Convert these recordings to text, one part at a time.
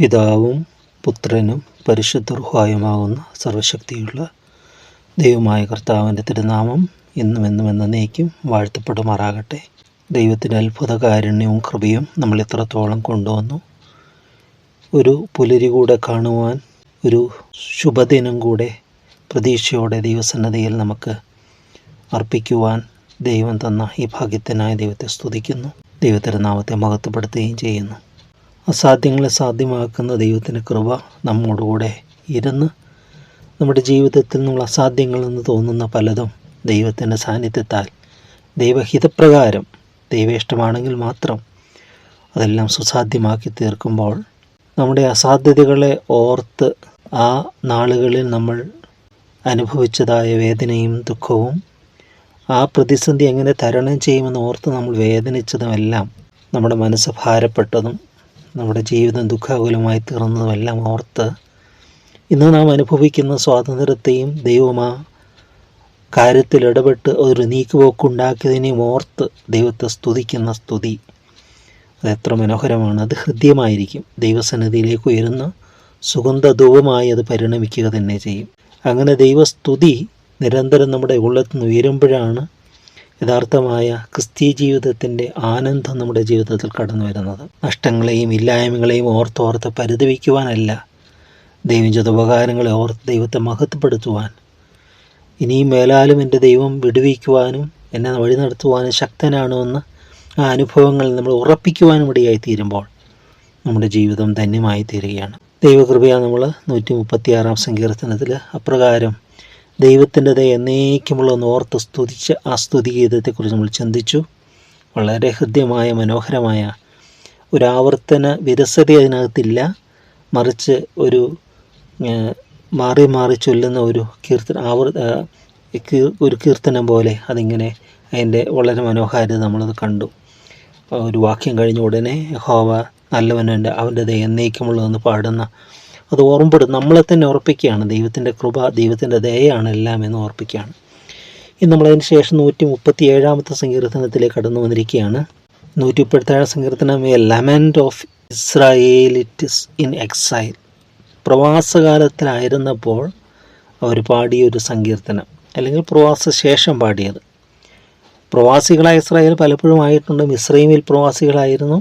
പിതാവും പുത്രനും പരിശുദ്ധർഹായുമാകുന്ന സർവശക്തിയുള്ള ദൈവമായ കർത്താവിന്റെ തിരുനാമം ഇന്നും എന്നും എന്നേക്കും വാഴ്ത്തപ്പെടുമാറാകട്ടെ. ദൈവത്തിന്റെ അത്ഭുത കാരുണ്യവും കൃപയും നമ്മൾ എത്രത്തോളം കൊണ്ടുവന്നു. ഒരു പുലരി കൂടെ കാണുവാൻ ഒരു ശുഭദിനം കൂടെ പ്രതീക്ഷയോടെ ദൈവസന്നദ്ധയിൽ നമുക്ക് അർപ്പിക്കുവാൻ ദൈവം തന്ന ഈ ഭാഗ്യത്തിനായി ദൈവത്തെ സ്തുതിക്കുന്നു. ദൈവത്തിന്റെ നാമത്തെ മഹത്വപ്പെടുത്തുകയും ചെയ്യുന്നു. അസാധ്യങ്ങളെ സാധ്യമാക്കുന്ന ദൈവത്തിന്റെ കൃപ നമ്മോടുകൂടെ ഇരുന്ന് നമ്മുടെ ജീവിതത്തിൽ നമ്മൾ അസാധ്യങ്ങളെന്ന് തോന്നുന്ന പലതും ദൈവത്തിന്റെ സാന്നിധ്യത്താൽ ദൈവഹിതപ്രകാരം ദൈവേഷ്ടമാണെങ്കിൽ മാത്രം അതെല്ലാം സുസാധ്യമാക്കി തീർക്കുമ്പോൾ നമ്മുടെ അസാധ്യതകളെ ഓർത്ത് ആ നാളുകളിൽ നമ്മൾ അനുഭവിച്ചതായ വേദനയും ദുഃഖവും ആ പ്രതിസന്ധി എങ്ങനെ തരണം ചെയ്യുമെന്ന് ഓർത്ത് നമ്മൾ വേദനിച്ചതുമെല്ലാം നമ്മുടെ മനസ്സ് ഭാരപ്പെട്ടതും നമ്മുടെ ജീവിതം ദുഃഖാകുലമായി തീർന്നതുമെല്ലാം ഓർത്ത് ഇന്ന് നാം അനുഭവിക്കുന്ന സ്വാതന്ത്ര്യത്തെയും ദൈവമാ കാര്യത്തിൽ ഇടപെട്ട് ഒരു നീക്കുപോക്കുണ്ടാക്കിയതിനെയും ഓർത്ത് ദൈവത്തെ സ്തുതിക്കുന്ന സ്തുതി. അതെത്ര മനോഹരമാണ്. അത് ഹൃദ്യമായിരിക്കും. ദൈവസന്നിധിയിലേക്ക് ഉയരുന്ന സുഗന്ധധൂപമായി അത് പരിണമിക്കുക തന്നെ ചെയ്യും. അങ്ങനെ ദൈവസ്തുതി നിരന്തരം നമ്മുടെ ഉള്ളത്തിൽ നിന്ന് ഉയരുമ്പോഴാണ് യഥാർത്ഥമായ ക്രിസ്തീയ ജീവിതത്തിന്റെ ആനന്ദം നമ്മുടെ ജീവിതത്തിൽ കടന്നു വരുന്നത്. നഷ്ടങ്ങളെയും ഇല്ലായ്മകളെയും ഓർത്തോർത്ത് പരിതപിക്കുവാനല്ല ദൈവം ചെയ്ത ഉപകാരങ്ങളെ ഓർത്ത് ദൈവത്തെ മഹത്വപ്പെടുത്തുവാൻ. ഇനിയും മേലാലും എന്റെ ദൈവം വിടുവിക്കുവാനും എന്നെ വഴി നടത്തുവാനും ശക്തനാണെന്ന് ആ അനുഭവങ്ങൾ നമ്മൾ ഉറപ്പിക്കുവാനും ഇടയായി തീരുമ്പോൾ നമ്മുടെ ജീവിതം ധന്യമായി തീരുകയാണ് ദൈവകൃപയാണ് നമ്മൾ നൂറ്റി മുപ്പത്തിയാറാം സങ്കീർത്തനത്തിൽ അപ്രകാരം ദൈവത്തിന്റെ ദയ എന്നേക്കുമുള്ള ഓർത്ത് സ്തുതിച്ച ആ സ്തുതിഗീതത്തെക്കുറിച്ച് നമ്മൾ ചിന്തിച്ചു. വളരെ ഹൃദ്യമായ മനോഹരമായ ഒരു ആവർത്തന വിരസത അതിനകത്തില്ല. മറിച്ച് ഒരു മാറി മാറി ചൊല്ലുന്ന ഒരു കീർത്തന ആവർ ഒരു കീർത്തനം പോലെ അതിങ്ങനെ അതിന്റെ വളരെ മനോഹാരിത നമ്മളത് കണ്ടു. ഒരു വാക്യം കഴിഞ്ഞ ഉടനെ ഹോവ നല്ലവനുണ്ട് അവന്റെ ദയ എന്നേക്കുമുള്ളതെന്ന് പാടുന്ന അത് ഓർമ്മപ്പെടും. നമ്മളെ തന്നെ ഉറപ്പിക്കുകയാണ് ദൈവത്തിന്റെ കൃപ ദൈവത്തിന്റെ ദയയാണ് എല്ലാം എന്ന് ഓർപ്പിക്കുകയാണ്. ഇന്ന് നമ്മളതിന് ശേഷം നൂറ്റി മുപ്പത്തി ഏഴാമത്തെ സങ്കീർത്തനത്തിലേക്ക് കടന്നു വന്നിരിക്കുകയാണ്. നൂറ്റി മുപ്പത്തേഴാം സങ്കീർത്തനം a lament of Israelites in exile പ്രവാസകാലത്തിലായിരുന്നപ്പോൾ അവർ പാടിയ ഒരു സങ്കീർത്തനം അല്ലെങ്കിൽ പ്രവാസ ശേഷം പാടിയത്. പ്രവാസികളായ ഇസ്രായേൽ പലപ്പോഴും ആയിട്ടുണ്ട്. മിസ്രൈമിൽ പ്രവാസികളായിരുന്നു.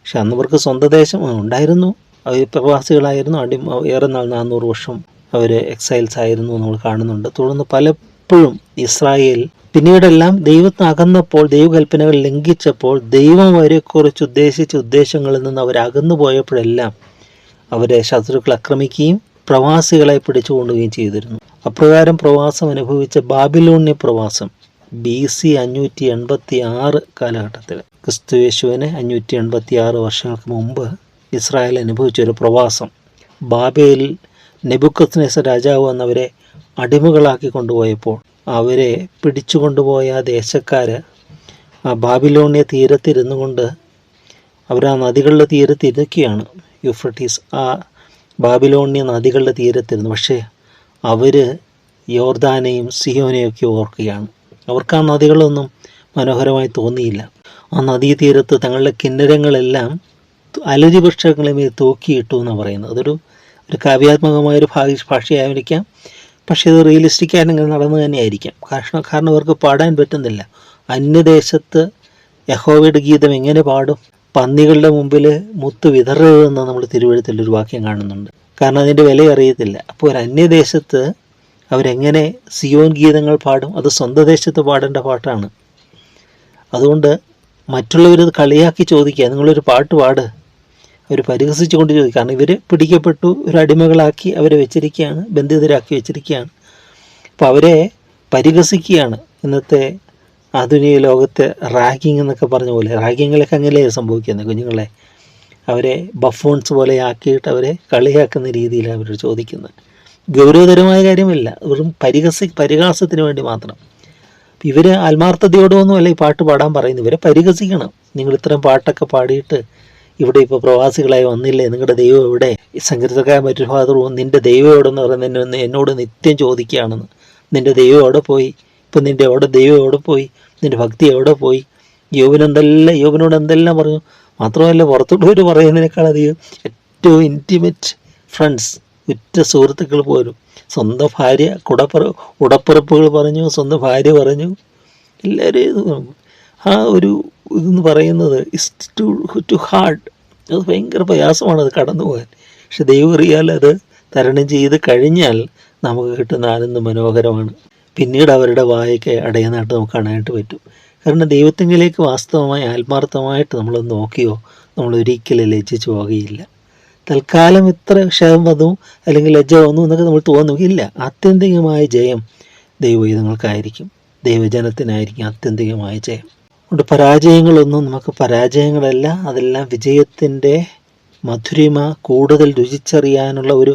പക്ഷെ അന്ന് അവർക്ക് സ്വന്തം ദേശം ഉണ്ടായിരുന്നു. പ്രവാസികളായിരുന്നു. അടി ഏറെ നാൾ നാനൂറ് വർഷം അവർ എക്സൈൽസ് ആയിരുന്നു നമ്മൾ കാണുന്നുണ്ട്. തുടർന്ന് പലപ്പോഴും ഇസ്രായേൽ പിന്നീടെല്ലാം ദൈവത്തിന് അകന്നപ്പോൾ ദൈവകൽപ്പനകൾ ലംഘിച്ചപ്പോൾ ദൈവം അവരെക്കുറിച്ച് ഉദ്ദേശിച്ച ഉദ്ദേശങ്ങളിൽ നിന്ന് അവർ അകന്നു പോയപ്പോഴെല്ലാം അവരെ ശത്രുക്കൾ ആക്രമിക്കുകയും പ്രവാസികളെ പിടിച്ചുകൊണ്ടുകയും ചെയ്തിരുന്നു. അപ്രകാരം പ്രവാസം അനുഭവിച്ച ബാബിലോണ്യ പ്രവാസം ബി സി അഞ്ഞൂറ്റി എൺപത്തി ആറ് കാലഘട്ടത്തിൽ. ക്രിസ്തുയേശുവിന് അഞ്ഞൂറ്റി എൺപത്തി ആറ് വർഷങ്ങൾക്ക് മുമ്പ് ഇസ്രായേൽ അനുഭവിച്ചൊരു പ്രവാസം. ബാബേലിൽ നെബുക്കത്നേസ രാജാവ് എന്നവരെ അടിമകളാക്കി കൊണ്ടുപോയപ്പോൾ അവരെ പിടിച്ചു കൊണ്ടുപോയ ആ ബാബിലോണിയ തീരത്തിരുന്നു കൊണ്ട് അവർ ആ നദികളുടെ തീരത്തിരുക്കുകയാണ്. യുഫ്രട്ടീസ് ആ ബാബിലോണിയ നദികളുടെ തീരത്തിരുന്നു. പക്ഷേ അവർ യോർദാനെയും സിയോനെയും ഒക്കെ ഓർക്കുകയാണ്. അവർക്ക് ആ നദികളൊന്നും മനോഹരമായി തോന്നിയില്ല. ആ നദീതീരത്ത് തങ്ങളുടെ കിന്നരങ്ങളെല്ലാം അലരി വൃക്ഷങ്ങളെ മേൽ തൂക്കിയിട്ടു എന്നാണ് പറയുന്നത്. അതൊരു ഒരു കാവ്യാത്മകമായ ഒരു ഭാഷ ഭാഷയായിരിക്കാം. പക്ഷേ ഇത് റിയലിസ്റ്റിക് ആയിട്ട് നടന്നു തന്നെയായിരിക്കാം. കാരണം കാരണം അവർക്ക് പാടാൻ പറ്റുന്നില്ല. അന്യദേശത്ത് യഹോവയുടെ ഗീതം എങ്ങനെ പാടും? പന്നികളുടെ മുമ്പിൽ മുത്ത് വിതറരുതെന്ന് നമ്മൾ തിരുവഴുത്തിലൊരു വാക്യം കാണുന്നുണ്ട്. കാരണം അതിന്റെ വില അറിയത്തില്ല. അപ്പോൾ ഒരു അന്യദേശത്ത് അവരെങ്ങനെ സിയോൻ ഗീതങ്ങൾ പാടും? അത് സ്വന്തം ദേശത്ത് പാടേണ്ട പാട്ടാണ്. അതുകൊണ്ട് മറ്റുള്ളവരത് കളിയാക്കി ചോദിക്കുക. നിങ്ങളൊരു പാട്ട് പാട്. അവർ പരിഹസിച്ചുകൊണ്ട് ചോദിക്കുക കാരണം ഇവർ പിടിക്കപ്പെട്ടു ഒരു അടിമകളാക്കി അവരെ വെച്ചിരിക്കുകയാണ് ബന്ധിതരാക്കി വെച്ചിരിക്കുകയാണ്. അപ്പോൾ അവരെ പരിഹസിക്കുകയാണ് ഇന്നത്തെ ആധുനിക ലോകത്തെ റാഗിങ് എന്നൊക്കെ പറഞ്ഞ പോലെ. റാഗിങ്ങിലൊക്കെ അങ്ങനെ സംഭവിക്കുന്നത് കുഞ്ഞുങ്ങളെ? അവരെ ബഫോൺസ് പോലെ ആക്കിയിട്ട് അവരെ കളിയാക്കുന്ന രീതിയിലാണ് അവർ ചോദിക്കുന്നത്. ഗൗരവതരമായ കാര്യമല്ല. വെറും പരിഹസി പരിഹാസത്തിന് വേണ്ടി മാത്രം. ഇവർ ആത്മാർത്ഥതയോടൊന്നും അല്ല ഈ പാട്ട് പാടാൻ പറയുന്നു ഇവരെ പരിഹസിക്കണം. നിങ്ങൾ ഇത്രയും പാട്ടൊക്കെ പാടിയിട്ട് ഇവിടെ ഇപ്പോൾ പ്രവാസികളായി വന്നില്ലേ? നിങ്ങളുടെ ദൈവം എവിടെ? സങ്കീർത്തക്കാരൻ മറ്റൊരു ഫാദറും നിന്റെ ദൈവം എവിടെ എന്ന് പറയുന്നത് എന്നെ എന്നോട് നിത്യം ചോദിക്കുകയാണെന്ന്. നിന്റെ ദൈവം എവിടെ പോയി? ഇപ്പം നിന്റെ എവിടെ ദൈവം എവിടെ പോയി? നിന്റെ ഭക്തി എവിടെ പോയി? യോവൻ എന്തെല്ലാം യോവനോട് എന്തെല്ലാം പറഞ്ഞു? മാത്രമല്ല പുറത്തുള്ളവർ പറയുന്നതിനേക്കാൾ അധികം ഏറ്റവും ഇന്റിമേറ്റ് ഫ്രണ്ട്സ് ഉറ്റ സുഹൃത്തുക്കൾ പോലും. സ്വന്തം ഭാര്യ കുടപ്പുറ ഉടപ്പുറപ്പുകൾ പറഞ്ഞു സ്വന്തം ഭാര്യ പറഞ്ഞു. എല്ലാവരും ആ ഒരു ഇതെന്ന് പറയുന്നത് ഇസ് ടു ടു ഹാർഡ് അത് ഭയങ്കര പ്രയാസമാണ് അത് കടന്നു പോകാൻ പക്ഷെ ദൈവം അറിയാൽ അത് തരണം ചെയ്ത് കഴിഞ്ഞാൽ നമുക്ക് കിട്ടുന്ന ആനന്ദം മനോഹരമാണ്. പിന്നീട് അവരുടെ വായൊക്കെ അടയുന്നതായിട്ട് നമുക്ക് കാണാനായിട്ട് പറ്റും. കാരണം ദൈവത്തിങ്കിലേക്ക് വാസ്തവമായി ആത്മാർത്ഥമായിട്ട് നമ്മൾ നോക്കിയോ നമ്മൾ ഒരിക്കലും ലജ്ജിച്ചു പോകുകയില്ല തൽക്കാലം ഇത്ര ക്ഷേമം വന്നു അല്ലെങ്കിൽ ലജ്ജ വന്നു എന്നൊക്കെ നമ്മൾ തോന്നുകയില്ല ആത്യന്തികമായ ജയം ദൈവയുധങ്ങൾക്കായിരിക്കും ദൈവജനത്തിനായിരിക്കും ആത്യന്തികമായ ജയം. അതുകൊണ്ട് പരാജയങ്ങളൊന്നും നമുക്ക് പരാജയങ്ങളല്ല. അതെല്ലാം വിജയത്തിന്റെ മധുരിമ കൂടുതൽ രുചിച്ചറിയാനുള്ള ഒരു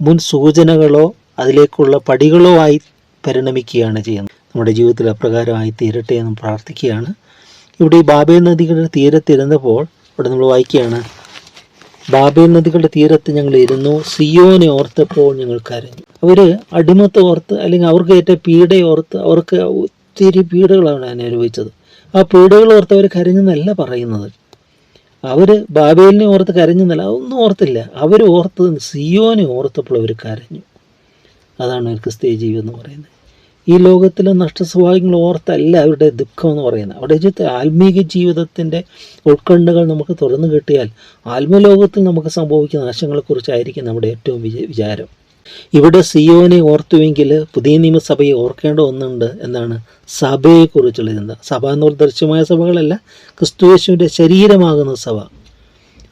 മുൻ സൂചനകളോ അതിലേക്കുള്ള പടികളോ ആയി പരിണമിക്കുകയാണ് ചെയ്യുന്നത്. നമ്മുടെ ജീവിതത്തിൽ അപ്രകാരമായി തീരട്ടെ എന്ന് പ്രാർത്ഥിക്കുകയാണ്. ഇവിടെ ഈ ബാബേ നദികളുടെ തീരത്തിരുന്നപ്പോൾ ഇവിടെ നമ്മൾ വായിക്കുകയാണ് ബാബേ നദികളുടെ തീരത്ത് ഞങ്ങൾ ഇരുന്നു. സിയോനെ ഓർത്തപ്പോൾ ഞങ്ങൾ കരഞ്ഞു. അവർ അടിമത്തെ ഓർത്ത് അല്ലെങ്കിൽ അവർക്ക് ഏറ്റ പീഡയോർത്ത് അവർക്ക് ഒത്തിരി പീഡകളാണ് അനുഭവിച്ചത്. ആ പീഡകൾ ഓർത്ത് അവർ കരഞ്ഞെന്നല്ല പറയുന്നത്. അവർ ബാബേലിനെ ഓർത്ത് കരഞ്ഞെന്നല്ല അതൊന്നും ഓർത്തില്ല. അവർ ഓർത്ത് സിയോനെ ഓർത്തപ്പോൾ അവർ കരഞ്ഞു. അതാണ് ഒരു ക്രിസ്തീയ ജീവിതം എന്ന് പറയുന്നത്. ഈ ലോകത്തിലെ നഷ്ടസ്വഭാവങ്ങൾ ഓർത്തല്ല അവരുടെ ദുഃഖം എന്ന് പറയുന്നത്. അവിടെ ജീവിതത്തിൽ ആത്മീക ജീവിതത്തിന്റെ ഉത്കണ്ഠകൾ നമുക്ക് തുറന്നു കിട്ടിയാൽ ആത്മലോകത്തിൽ നമുക്ക് സംഭവിക്കുന്ന നാശങ്ങളെക്കുറിച്ചായിരിക്കും നമ്മുടെ ഏറ്റവും വിച വിചാരം. ഇവിടെ സിയോനെ ഓർത്തുവെങ്കിൽ പുതിയ നിയമസഭയെ ഓർക്കേണ്ട ഒന്നുണ്ട് എന്നാണ് സഭയെക്കുറിച്ചുള്ള ചിന്ത. സഭ എന്ന് പറഞ്ഞ ദൃശ്യമായ സഭകളല്ല ക്രിസ്തുയേശുവിന്റെ ശരീരമാകുന്ന സഭ.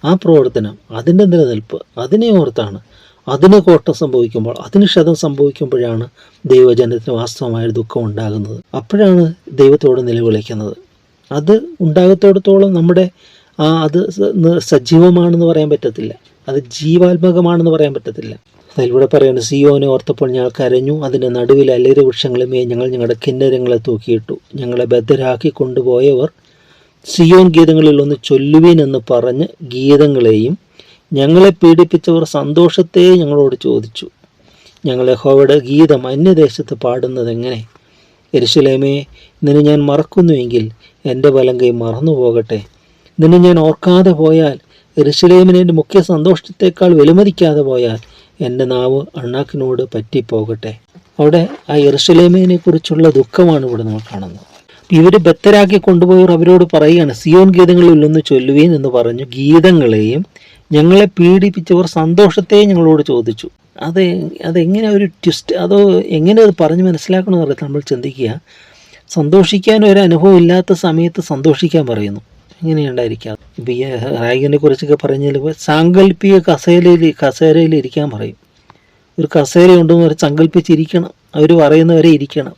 ആ പ്രവർത്തനം അതിന്റെ നിലനിൽപ്പ് അതിനെ ഓർത്താണ്. അതിന് കോട്ടം സംഭവിക്കുമ്പോൾ അതിന് ക്ഷതം സംഭവിക്കുമ്പോഴാണ് ദൈവജനത്തിന് വാസ്തവമായ ദുഃഖം ഉണ്ടാകുന്നത്. അപ്പോഴാണ് ദൈവത്തോട് നിലവിളിക്കുന്നത്. അത് ഉണ്ടാകത്തോടത്തോളം നമ്മുടെ ആ അത് സജീവമാണെന്ന് പറയാൻ പറ്റത്തില്ല. അത് ജീവാത്മകമാണെന്ന് പറയാൻ പറ്റത്തില്ല. അതിലൂടെ പറയുന്നത് സിയോനെ ഓർത്തപ്പോൾ ഞങ്ങൾ കരഞ്ഞു അതിന്റെ നടുവിൽ അല്ലേര് വൃക്ഷങ്ങളുമേ ഞങ്ങൾ ഞങ്ങളുടെ കിന്നരങ്ങളെ തൂക്കിയിട്ടു. ഞങ്ങളെ ബദ്ധരാക്കി കൊണ്ടുപോയവർ സിയോൻ ഗീതങ്ങളിൽ ഒന്ന് ചൊല്ലുവീൻ എന്ന് പറഞ്ഞ് ഗീതങ്ങളെയും ഞങ്ങളെ പീഡിപ്പിച്ചവർ സന്തോഷത്തെ ഞങ്ങളോട് ചോദിച്ചു. ഞങ്ങളെ ഹോവയുടെ ഗീതം അന്യദേശത്ത് പാടുന്നത് എങ്ങനെ? എരിശിലേമേ നിന്നെ ഞാൻ മറക്കുന്നുവെങ്കിൽ എന്റെ ബലം കൈ മറന്നു പോകട്ടെ നിന്നെ ഞാൻ ഓർക്കാതെ പോയാൽ എരിശിലേമിനെ മുഖ്യ സന്തോഷത്തേക്കാൾ വിലമതിക്കാതെ പോയാൽ എന്റെ നാവ് അണ്ണാക്കിനോട് പറ്റിപ്പോകട്ടെ. അവിടെ ആ എറുസലേമിനെ കുറിച്ചുള്ള ദുഃഖമാണ് ഇവിടെ നമ്മൾ കാണുന്നത്. ഇവർ ബത്തരാക്കി കൊണ്ടുപോയവർ അവരോട് പറയുകയാണ് സിയോൻ ഗീതങ്ങളിൽ ഒന്ന് ചൊല്ലുവേൻ എന്ന് പറഞ്ഞു ഗീതങ്ങളെയും ഞങ്ങളെ പീഡിപ്പിച്ചവർ സന്തോഷത്തെ ഞങ്ങളോട് ചോദിച്ചു. അത് അതെങ്ങനെ ഒരു ട്വിസ്റ്റ് അതോ എങ്ങനെ അത് പറഞ്ഞ് മനസ്സിലാക്കണമെന്ന് അറിയാം നമ്മൾ ചിന്തിക്കുക. സന്തോഷിക്കാൻ ഒരു അനുഭവം ഇല്ലാത്ത സമയത്ത് സന്തോഷിക്കാൻ പറയുന്നു. എങ്ങനെയുണ്ടായിരിക്കാം? ഇപ്പം ഈ റായികനെ കുറിച്ചൊക്കെ പറഞ്ഞാൽ സാങ്കല്പിക കസേരയിൽ കസേരയിൽ ഇരിക്കാൻ പറയും. ഒരു കസേര ഉണ്ടെന്ന് പറഞ്ഞ് സങ്കല്പിച്ചിരിക്കണം അവർ പറയുന്നവരെ ഇരിക്കണം.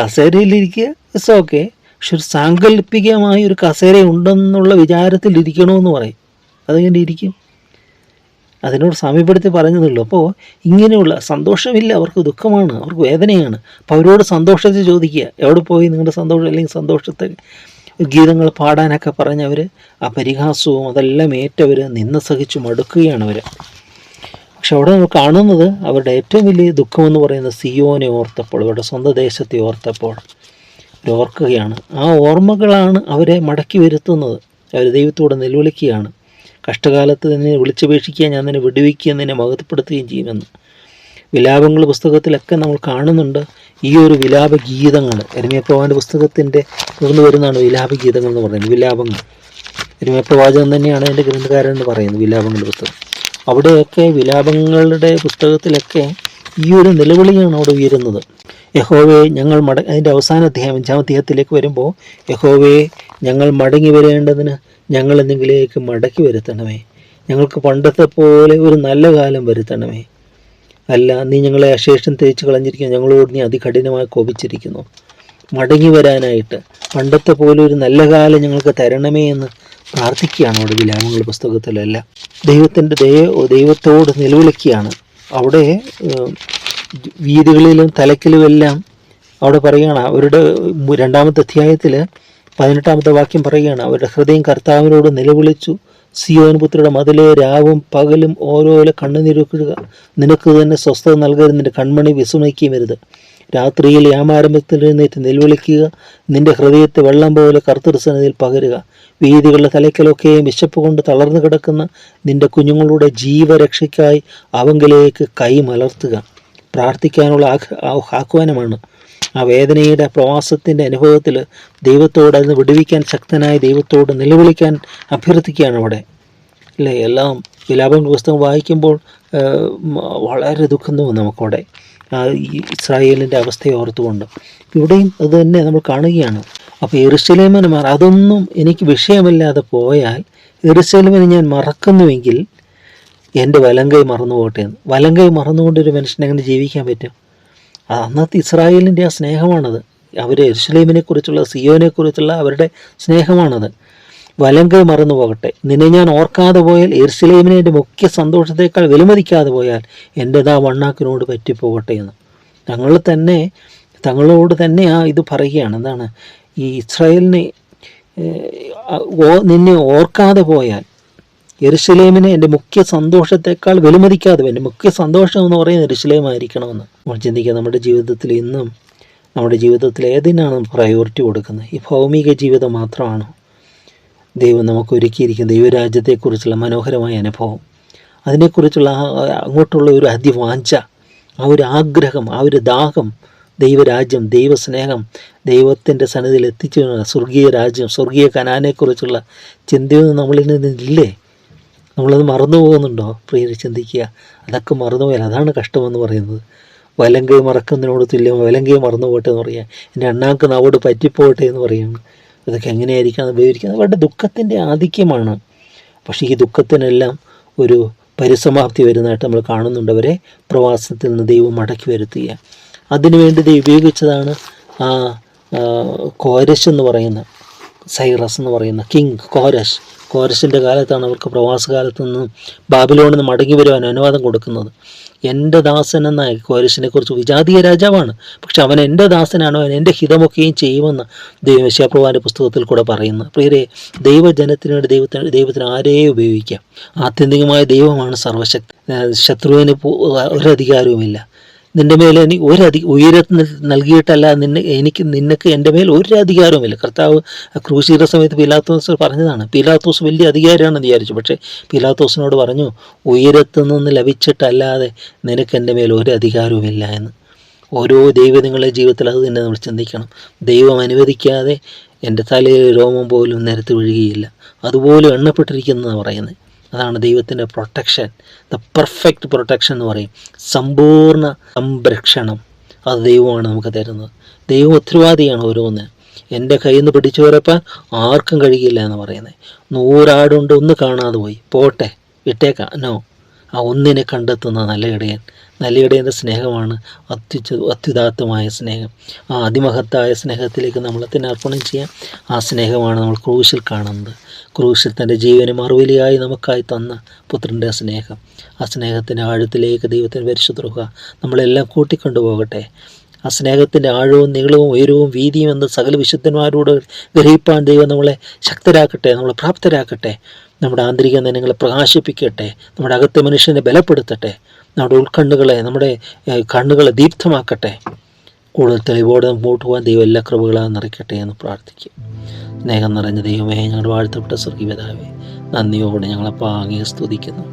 കസേരയിലിരിക്കുക ഇറ്റ്സ് ഓക്കെ പക്ഷെ ഒരു സാങ്കല്പികമായ ഒരു കസേര ഉണ്ടെന്നുള്ള വിചാരത്തിൽ ഇരിക്കണമെന്ന് പറയും. അതെങ്ങനെ ഇരിക്കും? അതിനോട് സാമ്യപ്പെടുത്തി പറഞ്ഞതുള്ളൂ അപ്പോൾ ഇങ്ങനെയുള്ള സന്തോഷമില്ല. അവർക്ക് ദുഃഖമാണ്. അവർക്ക് വേദനയാണ്. അപ്പോൾ അവരോട് സന്തോഷത്തെ ചോദിക്കുക. എവിടെ പോയി നിങ്ങളുടെ സന്തോഷം? അല്ലെങ്കിൽ സന്തോഷത്തെ ഗീതങ്ങൾ പാടാനൊക്കെ പറഞ്ഞവർ ആ പരിഹാസവും അതെല്ലാം ഏറ്റവർ നിന്ന് സഹിച്ചു മടുക്കുകയാണ് അവർ പക്ഷെ അവിടെ നമ്മൾ കാണുന്നത് അവരുടെ ഏറ്റവും വലിയ ദുഃഖമെന്ന് പറയുന്നത് സിയോനെ ഓർത്തപ്പോൾ അവരുടെ സ്വന്തം ദേശത്തെ ഓർത്തപ്പോൾ. ഓർക്കുകയാണ്. ആ ഓർമ്മകളാണ് അവരെ മടക്കി വരുത്തുന്നത്. അവർ ദൈവത്തോട് നിലവിളിക്കുകയാണ്. കഷ്ടകാലത്ത് നിന്നെ വിളിച്ചപേക്ഷിക്കുക ഞാൻ നിന്നെ വിടുവിക്കുക നിന്നെ മഹത്വപ്പെടുത്തുകയും ചെയ്യുമെന്ന്. വിലാപങ്ങൾ പുസ്തകത്തിലൊക്കെ നമ്മൾ കാണുന്നുണ്ട്. ഈ ഒരു വിലാപ ഗീതങ്ങൾ എരുമയപ്രവാന്റെ പുസ്തകത്തിന്റെ തുടർന്ന് വരുന്നതാണ് വിലാപ ഗീതങ്ങൾ എന്ന് പറയുന്നത് വിലാപങ്ങൾ. എരുമയപ്രവാചകൻ തന്നെയാണ് എന്റെ ഗ്രന്ഥകാരൻ എന്ന് പറയുന്നത് വിലാപങ്ങളുടെ പുസ്തകം. അവിടെയൊക്കെ വിലാപങ്ങളുടെ പുസ്തകത്തിലൊക്കെ ഈ ഒരു നിലവിളിയാണ് അവിടെ ഉയരുന്നത്. യഹോവേ ഞങ്ങൾ മട അതിന്റെ അവസാന അധ്യായം അഞ്ചാം അധ്യായത്തിലേക്ക് വരുമ്പോൾ യഹോവേ ഞങ്ങൾ മടങ്ങി വരേണ്ടതിന് ഞങ്ങൾ എന്തെങ്കിലേക്ക് മടക്കി വരുത്തണമേ. ഞങ്ങൾക്ക് പണ്ടത്തെ പോലെ ഒരു നല്ല കാലം വരുത്തണമേ. അല്ല നീ ഞങ്ങളെ അശേഷം തേച്ച് കളഞ്ഞിരിക്കുന്നു. ഞങ്ങളോട് നീ അതികഠിനമായി കോപിച്ചിരിക്കുന്നു. മടങ്ങി വരാനായിട്ട് പണ്ടത്തെ പോലെ ഒരു നല്ല കാലം ഞങ്ങൾക്ക് തരണമേ എന്ന് പ്രാർത്ഥിക്കുകയാണ് അവിടെ വിലാമങ്ങൾ പുസ്തകത്തിലല്ല. ദൈവത്തിന്റെ ദയ ദൈവത്തോട് നിലവിളിക്കുകയാണ്. അവിടെ വീതികളിലും തലക്കിലുമെല്ലാം അവിടെ പറയുകയാണ്. അവരുടെ രണ്ടാമത്തെ അധ്യായത്തിൽ പതിനെട്ടാമത്തെ വാക്യം പറയുകയാണ്. അവരുടെ ഹൃദയം കർത്താവിനോട് നിലവിളിച്ചു. സിയോൻ പുത്രിയുടെ മതിലെ രാവും പകലും ഓരോരോ കണ്ണുനീരൊക്കുക നിനക്ക് തന്നെ സ്വസ്ഥത നൽകരുത്. നിന്റെ കൺമണി വിസ്മയിക്കുകയും വരുത് രാത്രിയിൽ യാമാരംഭത്തിൽ എഴുന്നേറ്റ് നിലവിളിക്കുക നിന്റെ ഹൃദയത്തെ വെള്ളം പോലെ കർത്തൃസനത്തിൽ പകരുക. വീതികളുടെ തലയ്ക്കലൊക്കെയും വിശപ്പ് കൊണ്ട് തളർന്നു കിടക്കുന്ന നിന്റെ കുഞ്ഞുങ്ങളുടെ ജീവരക്ഷയ്ക്കായി അവങ്കിലേക്ക് കൈ മലർത്തുക. പ്രാർത്ഥിക്കാനുള്ള ആഹ്വാനമാണ്. ആ വേദനയുടെ പ്രവാസത്തിന്റെ അനുഭവത്തിൽ ദൈവത്തോട് അതിന് വിടുവിക്കാൻ ശക്തനായ ദൈവത്തോട് നിലവിളിക്കാൻ അഭ്യർത്ഥിക്കുകയാണ് അവിടെ. അല്ലേ? എല്ലാം വിലാപം പുസ്തകം വായിക്കുമ്പോൾ വളരെ ദുഃഖം തോന്നും നമുക്കവിടെ. ആ, ഇസ്രായേലിന്റെ അവസ്ഥയെ ഓർത്തുകൊണ്ട്. ഇവിടെയും അത് തന്നെ നമ്മൾ കാണുകയാണ്. അപ്പോൾ എറുസലേമിന് മറ അതൊന്നും എനിക്ക് വിഷയമില്ലാതെ പോയാൽ എറുസലേമിനെ ഞാൻ മറക്കുന്നുവെങ്കിൽ എന്റെ വലങ്കൈ മറന്നു പോകട്ടെ എന്ന്. വലങ്കൈ മറന്നുകൊണ്ട് ഒരു മനുഷ്യന് എങ്ങനെ ജീവിക്കാൻ പറ്റും? അന്നത്തെ ഇസ്രായേലിന്റെ ആ സ്നേഹമാണത്. അവർ എരുസലേമിനെ കുറിച്ചുള്ള സിയോനെ കുറിച്ചുള്ള അവരുടെ സ്നേഹമാണത്. വലങ്കൈ മറന്നു പോകട്ടെ. നിന്നെ ഞാൻ ഓർക്കാതെ പോയാൽ എരുസലേമിനെ എന്റെ മുഖ്യ സന്തോഷത്തേക്കാൾ വിലമതിക്കാതെ പോയാൽ എന്റെതാ വണ്ണാക്കിനോട് പറ്റിപ്പോകട്ടെ എന്ന്. തങ്ങൾ തന്നെ തങ്ങളോട് തന്നെ ആ ഇത് പറയുകയാണ്. എന്താണ്? ഈ ഇസ്രായേലിനെ ഓ- നിന്നെ ഓർക്കാതെ പോയാൽ എരുസലേമിനെ എന്റെ മുഖ്യ സന്തോഷത്തെക്കാൾ വിലമതിക്കാതെ എന്റെ മുഖ്യ സന്തോഷം എന്ന് പറയുന്നത് യെരുശലേമായിരിക്കണമെന്ന്. നമ്മൾ ചിന്തിക്കുക നമ്മുടെ ജീവിതത്തിൽ ഇന്നും നമ്മുടെ ജീവിതത്തിൽ ഏതിനാണ് പ്രയോറിറ്റി കൊടുക്കുന്നത്? ഈ ഭൗമിക ജീവിതം മാത്രമാണോ? ദൈവം നമുക്ക് ഒരുക്കിയിരിക്കുന്ന ദൈവരാജ്യത്തെക്കുറിച്ചുള്ള മനോഹരമായ അനുഭവം. അതിനെക്കുറിച്ചുള്ള അങ്ങോട്ടുള്ള ഒരു അതിവാഞ്ച ആ ഒരു ആഗ്രഹം ആ ഒരു ദാഹം ദൈവരാജ്യം ദൈവസ്നേഹം ദൈവത്തിന്റെ സന്നിധിയിൽ എത്തിച്ചു സ്വർഗീയ രാജ്യം സ്വർഗീയ കനാനെക്കുറിച്ചുള്ള ചിന്തയൊന്നും നമ്മളിൽ നിന്നില്ലേ നമ്മളത് മറന്നു പോകുന്നുണ്ടോ പ്രിയർ ചിന്തിക്കുക. അതൊക്കെ മറന്നുപോയാൽ അതാണ് കഷ്ടമെന്ന് പറയുന്നത്. വലങ്കൈ മറക്കുന്നതിനോട് തുല്യം വലങ്കൈ മറന്നു പോട്ടെ എന്ന് പറയാം. എന്റെ അണ്ണാക്ക് നവോട് പറ്റിപ്പോട്ടെ എന്ന് പറയുന്നു ഇതൊക്കെ എങ്ങനെയായിരിക്കാം ഉപയോഗിക്കുന്നത്? അവരുടെ ദുഃഖത്തിന്റെ ആധിക്യമാണ്. പക്ഷേ ഈ ദുഃഖത്തിനെല്ലാം ഒരു പരിസമാപ്തി വരുന്നതായിട്ട് നമ്മൾ കാണുന്നുണ്ട് അവരെ. പ്രവാസത്തിൽ നിന്ന് ദൈവം മടക്കി വരുത്തുക അതിനുവേണ്ടി ദൈവം ഉപയോഗിച്ചതാണ് ആ, കോരശ് എന്ന് പറയുന്ന സൈറസ് എന്ന് പറയുന്ന കിങ് കോരശ് കോരശിന്റെ കാലത്താണ് അവർക്ക് പ്രവാസകാലത്ത് നിന്ന് ബാബിലോണിൽ നിന്ന് മടങ്ങി വരുവാൻ അനുവാദം കൊടുക്കുന്നത്. എന്റെ ദാസൻ എന്ന കോരശിനെ കുറിച്ച് വിജാതീയ രാജാവാണ്. പക്ഷെ അവൻ എന്റെ ദാസനാണോ? അവൻ എന്റെ ഹിതമൊക്കെയും ചെയ്യുമെന്ന് ദൈവശാപ്രഭാന്റെ പുസ്തകത്തിൽ കൂടെ പറയുന്നു. പ്രിയരെ ദൈവജനത്തിന് വേണ്ടി ദൈവത്തിന് ദൈവത്തിന് ആരെയും ഉപയോഗിക്കാം. ആത്യന്തികമായ ദൈവമാണ് സർവശക്തി. ശത്രുവിന് ഒരധികാരവുമില്ല നിന്റെ മേലെ എനിക്ക് ഒരധി ഉയരത്തിന് നൽകിയിട്ടല്ല നിന്നെ എനിക്ക് നിനക്ക് എന്റെ മേൽ ഒരു അധികാരവുമില്ല കർത്താവ് ക്രൂശീയുടെ സമയത്ത് പിലാത്തോസ് പറഞ്ഞതാണ് പിലാത്തോസ് വലിയ അധികാരമാണെന്ന് വിചാരിച്ചു. പക്ഷേ പിലാത്തോസിനോട് പറഞ്ഞു ഉയരത്തു നിന്ന് ലഭിച്ചിട്ടല്ലാതെ നിനക്ക് എന്റെ മേൽ ഒരു അധികാരവുമില്ല എന്ന്. ഓരോ ദൈവങ്ങളുടെ ജീവിതത്തിൽ അത് തന്നെ നമ്മൾ ചിന്തിക്കണം. ദൈവം അനുവദിക്കാതെ എന്റെ തലയിൽ രോമം പോലും നിരത്തി വീഴുകയില്ല അതുപോലെ എണ്ണപ്പെട്ടിരിക്കുന്നതാണ് പറയുന്നത്. അതാണ് ദൈവത്തിന്റെ പ്രൊട്ടക്ഷൻ ദ പെർഫെക്റ്റ് പ്രൊട്ടക്ഷൻ എന്ന് പറയും. സമ്പൂർണ സംരക്ഷണം അത് ദൈവമാണ് നമുക്ക് തരുന്നത്. ദൈവം ഉത്തരവാദിയാണ് ഓരോന്ന്. എന്റെ കയ്യിൽ നിന്ന് പിടിച്ചു വരപ്പാൻ ആർക്കും കഴിയില്ല എന്ന് പറയുന്നത്. നൂറാടുണ്ട് ഒന്ന് കാണാതെ പോയി. പോട്ടെ വിട്ടേക്കാം. നോ ആ ഒന്നിനെ കണ്ടെത്തുന്ന നല്ല ഇടയൻ. ഇടയന്റെ സ്നേഹമാണ് അത്യുച്ച അത്യുദാത്തമായ സ്നേഹം. ആ അതിമഹത്തായ സ്നേഹത്തിലേക്ക് നമ്മൾ തന്നെ അർപ്പണം ചെയ്യാം ആ സ്നേഹമാണ് നമ്മൾ ക്രൂശിൽ കാണുന്നത്. ക്രൂശിൽ തന്റെ ജീവന് മറുവിലിയായി നമുക്കായി തന്ന പുത്രന്റെ സ്നേഹം. ആ സ്നേഹത്തിന്റെ ആഴത്തിലേക്ക് ദൈവത്തിന് പരിശുദ്ധ നമ്മളെല്ലാം കൂട്ടിക്കൊണ്ടു പോകട്ടെ ആ സ്നേഹത്തിന്റെ ആഴവും നീളവും ഉയരവും വീതിയും എന്ന് സകല വിശുദ്ധന്മാരോട് ഗ്രഹിപ്പാൻ ദൈവം നമ്മളെ ശക്തരാക്കട്ടെ നമ്മളെ പ്രാപ്തരാക്കട്ടെ. നമ്മുടെ ആന്തരിക നനങ്ങളെ പ്രകാശിപ്പിക്കട്ടെ. നമ്മുടെ അകത്തെ മനുഷ്യനെ ബലപ്പെടുത്തട്ടെ. നമ്മുടെ ഉൾക്കണ്ണുകളെ നമ്മുടെ കണ്ണുകളെ ദീപ്തമാക്കട്ടെ. കൂടുതൽ തെളിവോടെ മുമ്പോട്ട് പോകാൻ ദൈവം എല്ലാ കൃപകളാൽ നിറയ്ക്കട്ടെ എന്ന് പ്രാർത്ഥിക്കും. സ്നേഹം നിറഞ്ഞ ദൈവമേ ഞങ്ങളുടെ വാഴ്ത്തപ്പെട്ട സ്വർഗീയതാവേ നന്ദിയോടെ ഞങ്ങളപ്പോൾ അങ്ങേ സ്തുതിക്കുന്നു.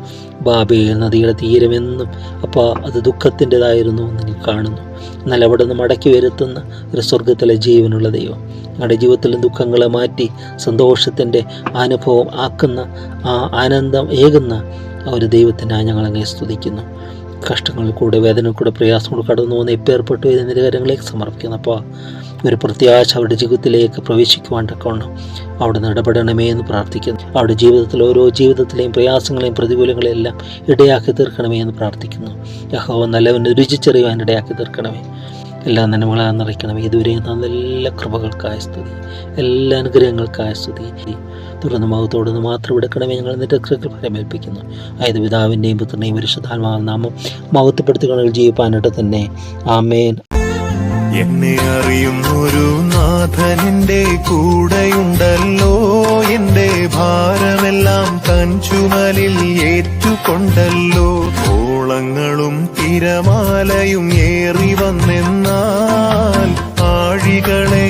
ബാബേ നദിയുടെ തീരമെന്നും അപ്പോൾ അത് ദുഃഖത്തിന്റെതായിരുന്നു എന്ന് നീ കാണുന്നു. എന്നാൽ അവിടെ നിന്ന് മടക്കി വരുത്തുന്ന ഒരു സ്വർഗത്തിലെ ജീവനുള്ള ദൈവം ഞങ്ങളുടെ ജീവിതത്തിലെ ദുഃഖങ്ങളെ മാറ്റി സന്തോഷത്തിന്റെ അനുഭവം ആക്കുന്ന ആ ആനന്ദം ഏകുന്ന ആ ഒരു ദൈവത്തിനായി ഞങ്ങൾ അങ്ങേ സ്തുതിക്കുന്നു. കഷ്ടങ്ങളിൽ കൂടെ വേദന കൂടെ പ്രയാസം കൂടെ കടന്നു പോകുന്ന എപ്പേർപ്പെട്ടു വരുന്ന നിരകാരങ്ങളിലേക്ക് സമർപ്പിക്കുന്നു. അപ്പോൾ ഒരു പ്രത്യാശ അവരുടെ ജീവിതത്തിലേക്ക് പ്രവേശിക്കുവാൻ തക്കവണ്ണം അവിടെ നിന്ന് ഇടപെടണമേ എന്ന് പ്രാർത്ഥിക്കുന്നു. അവരുടെ ജീവിതത്തിൽ ഓരോ ജീവിതത്തിലെയും പ്രയാസങ്ങളെയും പ്രതികൂലങ്ങളെയും എല്ലാം ഇടയാക്കി തീർക്കണമേ എന്ന് പ്രാർത്ഥിക്കുന്നു. യഹോവ നല്ലവന് രുചിച്ചറിയുവാൻ ഇടയാക്കി തീർക്കണമേ. എല്ലാ നന്മകളാ നിറയ്ക്കണമേ. ഇതുവരെ നല്ല കൃപകൾക്കായ സ്തുതി. എല്ലാ അനുഗ്രഹങ്ങൾക്കായ സ്തുതി. തുടർന്ന് മഹത്തോട് നിന്ന് മാത്രം എടുക്കണമേ ഞങ്ങൾ നിന്റെ കൃപ ഫലമേൽപ്പിക്കുന്നു അതായത് പിതാവിന്റെയും പുത്രനെയും പരിശുദ്ധാത്മാവ് നാമം മഹത്വപ്പെടുത്തുകൾ ജീവിപ്പാനായിട്ട് തന്നെ. ആമേൻ. എന്നെ അറിയുന്നൊരു നാഥനിന്റെ കൂടെയുണ്ടല്ലോ. എന്റെ ഭാരമെല്ലാം തൻ ചുമലിൽ ഏറ്റുകൊണ്ടല്ലോ. ഓളങ്ങളും തിരമാലയും ഏറി വന്നെന്നാൽ വഴികൾ